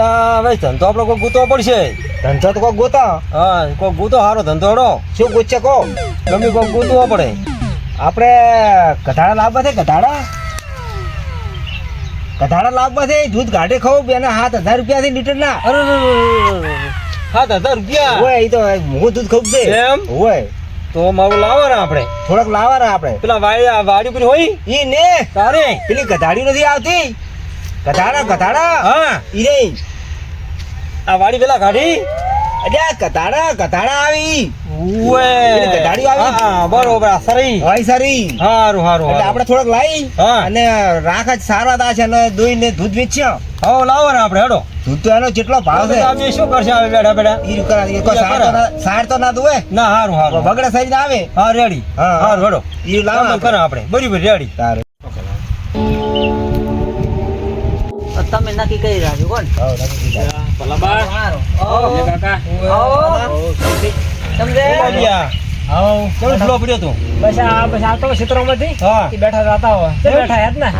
હવે ધંધો આપણે કોઈ ગૂંથવો પડશે. ધંધો તો કોઈ ગોતા હા કોઈ ગૂંથો સારો ધંધો હડો. શું ગુચ્છે કહો ગમે કોઈ ગૂંથવો પડે. આપણે ગધાડા લાવવા છે ગધાડા? ગધાડા લાવવા છે દૂધ ગાડે ખાવ બેના સાત હજાર રૂપિયા છે અરે. સાત હજાર રૂપિયા? હોય એ તો હું દૂધ ખાવ છે. એમ? હોય તો મારું લાવવાના આપણે. થોડાક લાવવાના આપણે. પેલા વાડી વાડી પર હોય? એ ને. તારે? પેલી ગધાડી નથી આવતી? ગધાડા ગધાડા. હા. ઈરે. આ વાડી પેલા કાઢી અરે ગધાડા ગધાડા આવી. ઉવે. ગધાડી આવી? હા બરોબર સરી. ભાઈ સરી. હારું હારું એટલે આપણે થોડક લાઈ અને રાખ જ સારા દા છે અને દોઈને દૂધ વેચ્યા. લાવો ને આપણે હેડો. દૂધ તો એનો કેટલો ભાવ છે. અમે શું કરશે હવે બેઠા બેઠા? ઈ કરા ઈ કોઈ સાર તો ના- સાર તો ના દુવે ના હારું હારું. બગડે સરી ના આવે. હા રેડી. હા, હા. હારું હેડો. ઈ લાવો કરા આપણે. આપણે. બરી રેડી. તારે. તમે નક્કી કરી રાખજો કોણ? હવ, નથી કીધા. સારું સમજે? બોલ્યા. કેવો ઢીલો પડ્યો તું? બસ આ બસ આવતો ક્ષેત્રોમાંથી હા. બેઠા હતા હોય બેઠા હેત ને?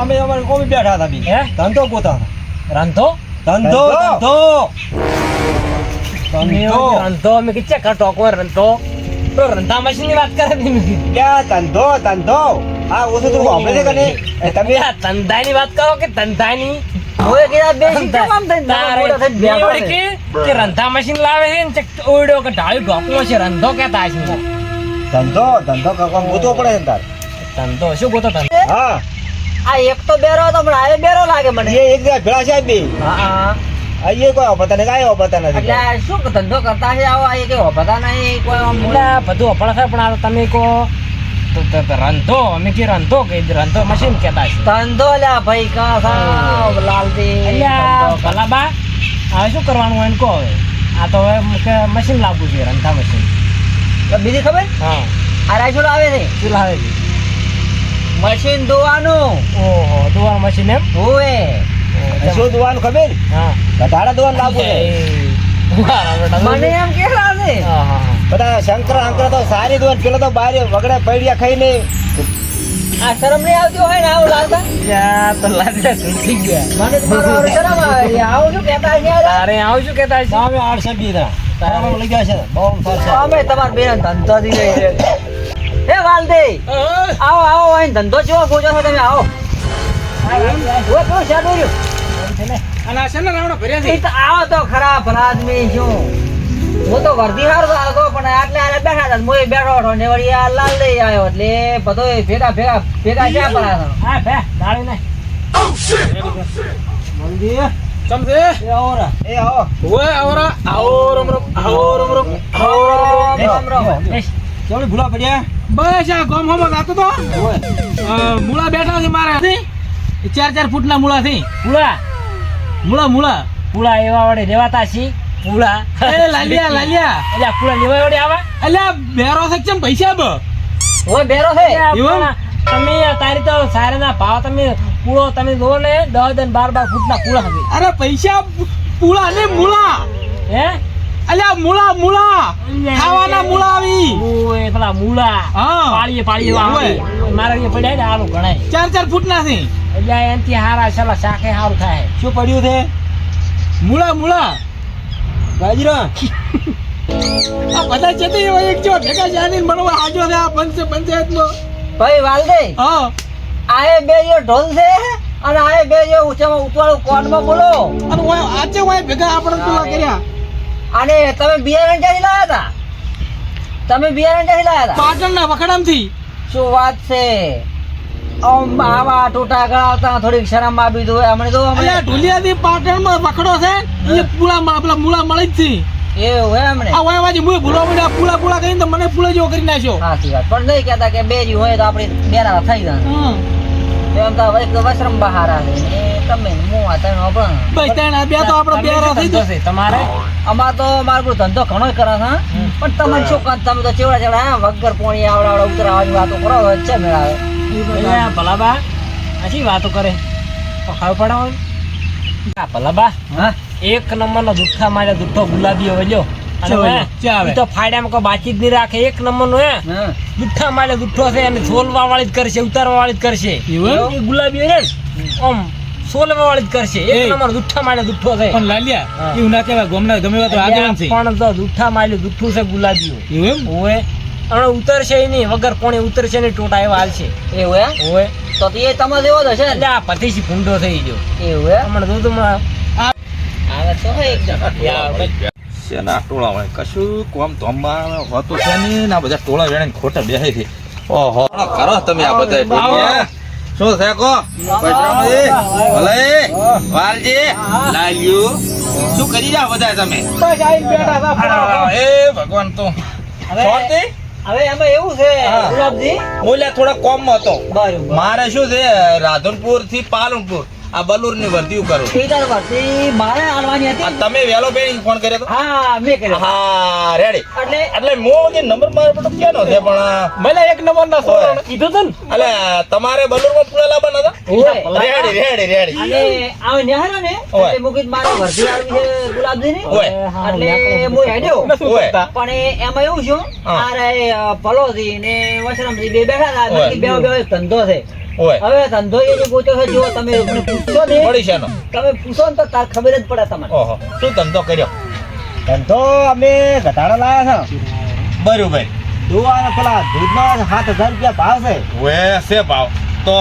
અમે અમારે કોમી બેઠા હતા બી. હે? ધંધો ગોતા રંધો ધંધો? ધંધો? ધંધો? ધંધો. રંધો મેં કીધું ચેક ટોકો રંધો તો રંધા મશીનની વાત કરે ધંધો ધંધો? આ ઓછું તું સાંભળે છે કે તમે આ ધંધાઈ વાત કરો કે ધંધાઈ ની મોએ કીધા બે કામ થઈને તારે મોટા થઈને બે બેઠા વળી છે. કે કે રંધા મશીન લાવે છે ને ચેક ઓયડો કે ઢાળી ઢોકમાં છે રંધો કેતા છે? ધંધો ધંધો કરવા ગોતવો પડે છે તાર. ધંધો શું ગોતો ધંધો હા. આ એક તો બેરો તો પણ બેરો લાગે મને. એ એક ભેળા છે બે. હા હા. કોઈ નથી આ શું ધંધો કરતા છે આવો? આ એ કઈ નહીં કોઈ એટલે બધું અપડા પણ તમે કહો. રંધો અમે કે રંધો કે રંધો મશીન કેતા છે. ધંધો લ્યા ભાઈ કા સાવ લાલજી. ભલા બા હવે શું કરવાનું હોય કહો હવે? આ તો હવે કે મશીન લાવવું છે રંધા મશીન. બીજી ખબર? હા. આ રાયસોડ આવે છે? શું લાવે છે? મશીન ધોવાનું. ઓહો ધોવાનું મશીન એમ? હોવે. શું ધોવાનું ખબર? હા. ધોવાનું લાવવું છે. મને એમ કેલા છે હા. હા હા. બધા શંકર અંકર તો સારી દોન પેલો તો બારે વગડે પડ્યા ખાઈ ને આ શરમ નહીં આવતી હોય ને આવું લાલતા યા તો લાલતા સુઈ ગયા. મને તો શરમ આવે. છે. આવું શું કહેતા છે અરે આવું શું કેતા છે અમે આઠ સભ્ય હતા. તારા લઈ ગયા છે. બહુ સરસ અમે તમાર બેન ધંધો દી રહી છે હે વાલદે આવો આવો અહીં ધંધો જેવો ગોજો છો તમે આવો. ઓય કેવું છે આ દોર્યું? ભર્યા છે? આવો તો ખરા ભલા આદમી શું હું તો વર્ધી હાર હતો પણ આટલે આટલે બેઠા હતા મોય બેઠો હતો ને વળી આ લાલ લઈ આવ્યો એટલે બધો ભેગા ભેગા ભેગા જ્યાં પડા હતા? હા બે દાડી ને મંદિર એ આવરા. એ આવો. રામ રામ. બેસ. કેવડી ભૂલા પડ્યા? બસ આ ગોમ હોમો જાતો તો. ઓય. મૂળા બેઠા છે મારે. ચાર ચાર ફૂટના મૂળા થી મૂળા? મૂળા મૂળા. મૂળા એવા વડે રેવાતા છી પુળા એ લાલિયા લાલિયા. એટલે આ લેવા વડે આવે? અલ્યા બેરો છે કેમ પૈસા બ ઓય બેરો છે? તમે તારી તો સારેના ભાવ તમે પૂળો તમે લો ને દસ દસ બાર બાર ફૂટના પૂળા અરે પૈસા પૂળા ને મૂળા. હે? અલ્યા મૂળા મૂળા. ખાવાના મૂળા આવી. ઓય પેલા મૂળા. હા. પાળીએ પાળીએ આવે. મારા અહીંયા પડ્યા ને આલું ગણાય. ચાર ચાર ફૂટના થી એટલે એનથી હારા છેલ્લા શાકે સારું થાય. શું પડ્યું છે? મૂળા મૂળા. ગાજરા આ બધા છે તે એક જો ભેગા જાની મને હાજો છે આ પંચ પંચાયત નો ભાઈ વાલદે હા. આ બે જે ઢોલ છે અને આ બે જે ઊંચામાં ઉતવાળું બોલો? અને ઓય આજે ઓય ભેગા આપણે પેલા કર્યા. અને તમે બિયારણ ક્યાંથી લાયા હતા? તમે બિયારણ ક્યાંથી લાયા હતા? પાટણના વખડામથી. શું વાત છે? આવા ટોટા ગળાવતા થોડીક શરમ આવી દો હમણે તો પાટણમાં વખડો છે એ પૂળા પેલા મૂળા મળી જ છે. એવું હે હમણે. આ વાય વાજી મુએ ભૂલો પડ્યા પૂળા પૂળા કરીને મને પૂળા જેવો કરી નાખ્યો. સાચી વાત. પણ નહીં કહેતા કે બે જી હોય તો આપણે બેરા થઈ જાય. એમ તો એક વસ્ત્રમ બહાર આવે તમે હું આ બે તો આપણો બેરા થઈ ધંધો તમારે? અમાર તો મારો ધંધો ઘણો કરે છે હા. પણ તમે શું તમે તો ચેવડા ચેવડા હા વગર પોણી આવડાવડા આવડા ઉતરાવાની વાતો કરો વચ્ચે મેળાવે એટલે બા આછી વાતો કરે. હા? એક મારે દુઠ્ઠો ગુલાબી હોય લ્યો. હે, તો ફાયડામાં કોઈ જ નહીં રાખે. એક નંબર નો હે. દુઠ્ઠા મારે દુઠ્ઠો છે અને છોલવા વાળી જ કરશે ઉતારવા વાળી જ કરશે? એ ગુલાબી હોય ને? આમ સોલવા વાળી જ કરશે. એક. નંબર દુઠ્ઠા મારે દુઠ્ઠો છે. પણ લાલિયા. એવું ના કહેવાય. ગોમના ગમે તો આગેવાન છે. પણ દુઠ્ઠા મારે દુઠ્ઠું છે એવું એમ? હમણાં ઉતરશે નહીં વગર કોણે ઉતરશે નહીં ટોટા એવા હાલશે એવું હે હોય. તો તો એ તમારે એવો જ હશે એટલે આ પતિશી ભૂંડો થઈ ગયો. એવું હે હમણાં દૂધમાં આવે તો એકદમ. શેના ટોળા હોય કશું કોમ ધોમમાં હોતું છે ને આ બધા ટોળા વેણે ખોટા બેસે છે. ઓહો. કરો તમે આ બધા. શું છે કો? ભલે. વાલજી લાલ્યુ. શું કરી રહ્યા બધા તમે? એ ભગવાન તો? હવે એમાં એવું છે. ગુલાબજી? હું થોડા કોમ હતો. મારે શું છે રાધનપુરથી પાલનપુર. આ બલુરની વર્તીયું કરો. ઠીક પરથી મારે આલવાની હતી. તમે વેલો બેન ફોન કર્યો તો? હા મેં કર્યો. હા રેડી એટલે એટલે મો જે નંબર મારો બધો ક્યાંનો છે? પણ મને એક નંબર ના સો કીધો તો એટલે તમારે બલુરમાં પૂરા લાવવાના હતા. રેડી રેડી રેડી અને આ નેહરો ને એટલે મુકિત મારે વર્ધી આવી છે ગુલાબજી ની એટલે મો હેડ્યો. પણ એમાં એવું છું આ રે, ભલોજી ને વશરામજી બે બેઠા હતા. બે બાકી બેવ બેવ એક ધંધો છે. હવે ધંધો એ જે ગોત્યો છે જો તમે મને પૂછો ને. પડી છે તમે પૂછો ને તો તાર ખબર જ પડે તમને. ઓહો. શું ધંધો કર્યો? ધંધો અમે ઘટાડો લાયા છે. બરોબર દુવાને પેલા દૂધમાં સાત હજાર રૂપિયા ભાવ છે. વે છે ભાવ. તો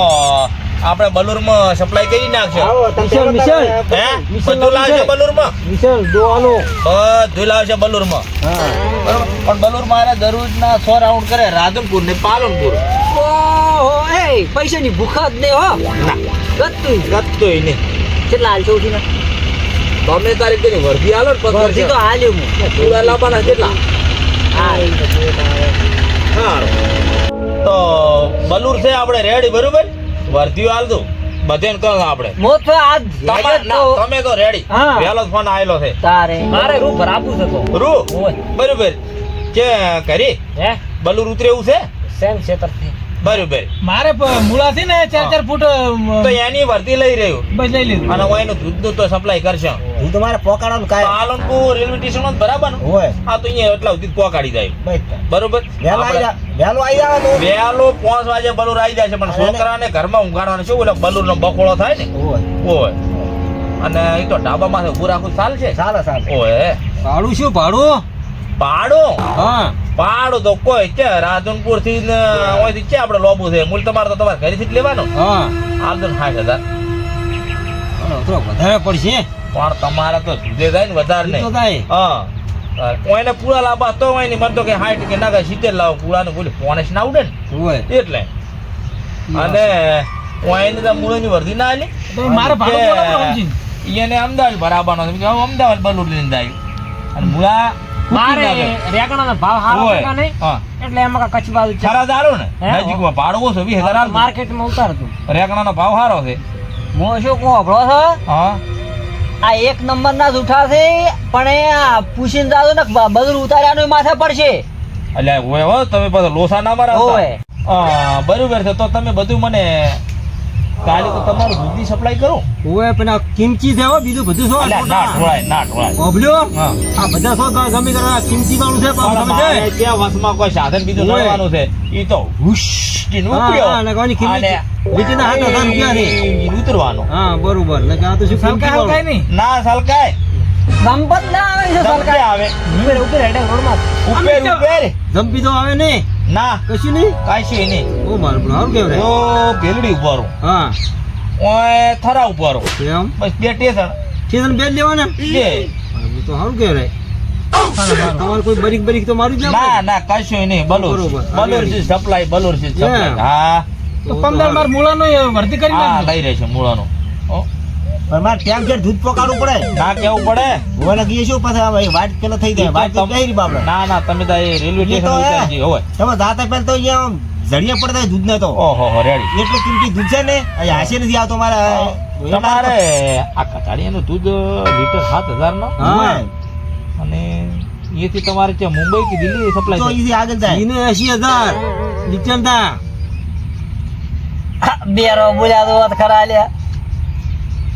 આપણે બલુરમાં સપ્લાય કરી નાખશે. મિશન. તમે- હે? બધું લાવશે બલુરમાં? મિશન દોવાનો બધું લાવશે બલુરમાં. હા. પણ બલુર મારે દરરોજના 100 રાઉન્ડ કરે. રાધનપુર ને પાલનપુર. ઓહો એ પૈસાની ભૂખા જ નહીં હો. ના. ગતું ગતતોય નહીં. કેટલા હાલ ચૌથી ના તમે તારીખ તેની વર્ધી હાલો ને વર્ધી તો હાલ હું. પૂરા લાવવાના કેટલા? હા તો બલુર છે આપણે રેડી બરોબર? વર્ધી હાલ દઉં. બધે કહો આપણે. મો તો આજ તમે તો. રેડી હા. ફોન આવેલો છે. તારે. મારે રૂ ભરાવું છે તો. રૂ? બરોબર. કે કરી? હે? બલુર ઉતરે એવું છે? સેમ છેતરથી. બરોબર. મારે મૂળાથી ને ચાર ચાર ફૂટ તો એની વર્તી લઈ રહ્યું. બસ લઈ લીધું. અને હું એનું દૂધનું તો સપ્લાય કરશે. હું તમારે પોકાડવાનું કાય પાલનપુર રેલવે સ્ટેશન બરાબર હોય. આ તો અહીંયા એટલા સુધી પોકાડી જાય. બરોબર? વહેલો આવી જા વહેલો આવી જવાનું વહેલો પાંચ વાગે બલુર આવી જાય છે પણ છોકરાને ઘરમાં ઊંઘાડવાનું શું એટલે બલુર નો બકોળો થાય ને? હોય. અને એ તો ડાબામાં પૂરા રાખવું ચાલશે? ચાલે ચાલે. ઓય ભાડું શું ભાડું? પાડો? હા. પાડો તો કોઈ છે રાજનપુરથી ને અહીંથી છે આપણે લોબુ છે. મૂળ તમારે તો તમારે ઘરેથી જ લેવાનો. હા. હાલ તો સાઠ હજાર વધારે પડશે. પણ તમારે તો જુદે જાય ને વધારે નહીં. હા. કોઈને પૂરા લાવવા તો હોય નહીં મને તો કે હાઈટ કે ના કે સિત્તેર લાવો પૂરા ને બોલી પોણેશ ના ઉડે ને. એટલે. અને કોઈને તો મૂળની વર્ધી ના આલી. મારે ભાડું એને અમદાવાદ ભરાવાનો છે. અમદાવાદ બલુર લઈને આવ્યું અને મૂળા મારે રેગણાનો ભાવ સારો હોય. ટકા એટલે એમાં કચ્છ બાજુ ખરા દારૂ ને? નજીકમાં ભાડું ઓછું વીસ હજાર માર્કેટમાં ઉતારતું રેગણાનો ભાવ સારો છે. હું શું કહું આપણો છો? હા. આ એક નંબર ના જૂઠા છે પણ આ પૂછીને જાજો ને બધું ઉતાર્યાનું માથે પડશે. એટલે હોય હો તમે પાછા લોસા ના મારા હોય. બરોબર છે તો તમે બધું મને કાલે તો તમારું દૂધની સપ્લાય કરો. ઓય પણ આ કિંમતી છે હો બીજું બધું શું અલ્યા, ના ઢોળાય ના ઢોળાય. ઓબલ્યો આ બધા શું ગમે ગમે કરે આ કિંમતી વાળું છે પણ સમજે? ત્યાં વસમાં કોઈ સાધન બીજું લાવવાનું છે. ઈ તો હુશ કે હા, પ્યો હા, અને કોની કિંમત? લીટીના હાથ હજાર રૂપિયા છે. ઉતરવાનો. હા બરોબર. ને આ તો શું કિંમતી ના સલકાય. સંપત ના આવે છે સરકાર. આવે. ઉપર ઉપર હેડે રોડમાં. ઉપર ઉપર જંપી તો આવે નહીં. ના. કશું નહીં? કાંઈ નહીં. ઓ મારું પણ સારું કેવડાય. ઓ ભેલડી ઉભારો હા. ઓય થરા ઉભારો એમ બસ બે ટેસણ સીઝન બે લેવાના? બે. હા, તો સારું કહેવાય. તમારે કોઈ બરીક બરીક તો મારું જ ના ના. કશું નહીં. બલોર બલોર છે સપ્લાય બલોર છે સપ્લાય. હા. તો પંદર માર મૂળાનો ભરતી કરી હા નાખજો. લઈ રહે છે મૂળાનું. પણ મારે ટેમ છે દૂધ પકાડવું પડે. ના કેવું પડે. હોવાના ગીએ શું પાછા આવે વાટ પેલો થઈ જાય. વાટ તો કઈ બાબડે ના ના તમે તો એ રેલવે તો સ્ટેશન ઉતરી હોય. તમે દાતા પેલ તો અહીંયા આમ જડિયા પડતા દૂધ ને તો. ઓહો હો રેડી. એટલું કિંમતી દૂધ છે ને હાશે નથી આવતો મારે. તમારે આ કટાડીયાનું દૂધ લીટર સાત હજાર નો અને અહીંયાથી તમારે ત્યાં મુંબઈ કે દિલ્હી તો સપ્લાય અહીંથી આગળ જાય. એને એસી હજાર. લીટર ના બેરો બોલ્યા તો ખરા લ્યા.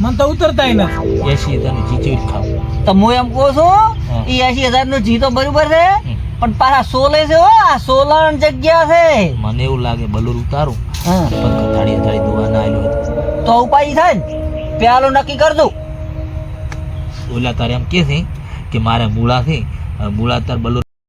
મને તો ઉતરતા નથી. એસી હજારની ચીચી ખાવ? તમે એમ કહો છો એ એસી હજારનું જીતો બરોબર છે પણ પાછા સોલે છે હો આ સોલણ જગ્યા છે. મને એવું લાગે બલુર ઉતારું. પણ કટાડી અટાડી દુવા ના આવ્યો તો ઉપાય થાય ને પેલું નક્કી કરજો ઓલા તારે એમ કે છે કે મારે મૂળાથી મૂળા તાર બલો